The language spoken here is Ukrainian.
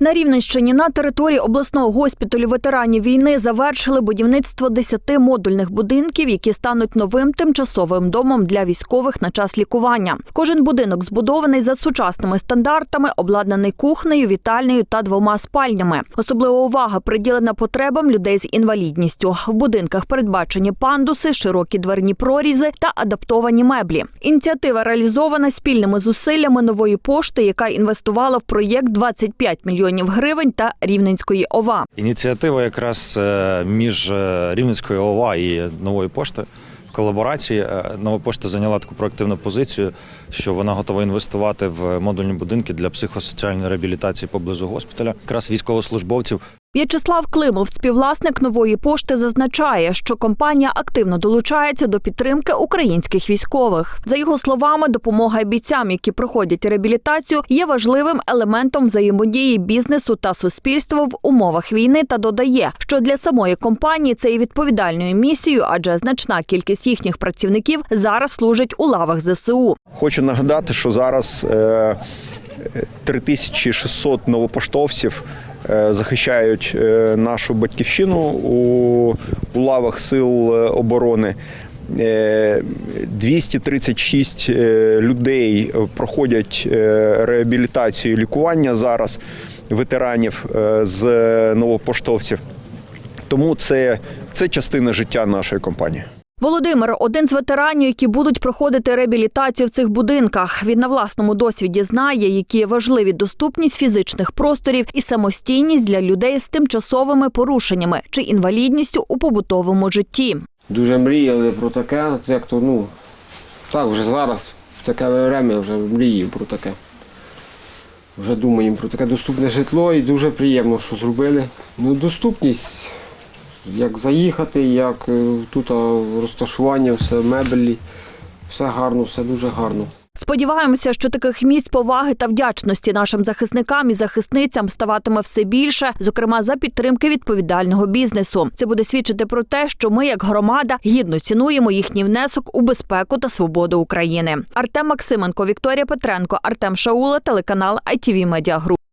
На Рівненщині на території обласного госпіталю ветеранів війни завершили будівництво 10 модульних будинків, які стануть новим тимчасовим домом для військових на час лікування. Кожен будинок збудований за сучасними стандартами, обладнаний кухнею, вітальнею та двома спальнями. Особлива увага приділена потребам людей з інвалідністю. В будинках передбачені пандуси, широкі дверні прорізи та адаптовані меблі. Ініціатива реалізована спільними зусиллями нової пошти, яка інвестувала в проєкт 25 мільйонів гривень та Рівненської ОВА. Ініціатива якраз е, між е, Рівненською ОВА і новою поштою. В колаборації Е, нова пошта зайняла таку проактивну позицію, що вона готова інвестувати в модульні будинки для психосоціальної реабілітації поблизу госпіталя, якраз військовослужбовців. В'ячеслав Климов, співвласник нової пошти, зазначає, що компанія активно долучається до підтримки українських військових. За його словами, допомога бійцям, які проходять реабілітацію, є важливим елементом взаємодії бізнесу та суспільства в умовах війни. Та додає, що для самої компанії це є відповідальною місією, адже значна кількість їхніх працівників зараз служить у лавах ЗСУ. Хочу нагадати, що зараз е, 3600 новопоштовців е, захищають е, нашу батьківщину у, у лавах сил е, оборони. Е, 236 е, людей проходять е, реабілітацію і лікування зараз ветеранів е, з новопоштовців. Тому це, це частина життя нашої компанії. Володимир один з ветеранів, які будуть проходити реабілітацію в цих будинках. Він на власному досвіді знає, які важливі доступність фізичних просторів і самостійність для людей з тимчасовими порушеннями чи інвалідністю у побутовому житті. Дуже мріяли про таке, як то, ну, так, вже зараз, в таке время вже мріємо про таке. Вже думаємо про таке доступне житло і дуже приємно, що зробили. Ну, доступність, як заїхати, як е, тут розташування, все, мебелі, все гарно, все дуже гарно. Сподіваємося, що таких місць поваги та вдячності нашим захисникам і захисницям ставатиме все більше, зокрема за підтримки відповідального бізнесу. Це буде свідчити про те, що ми, як громада, гідно цінуємо їхній внесок у безпеку та свободу України. Артем Максименко, Вікторія Петренко, Артем Шаула, телеканал ITV Media Group.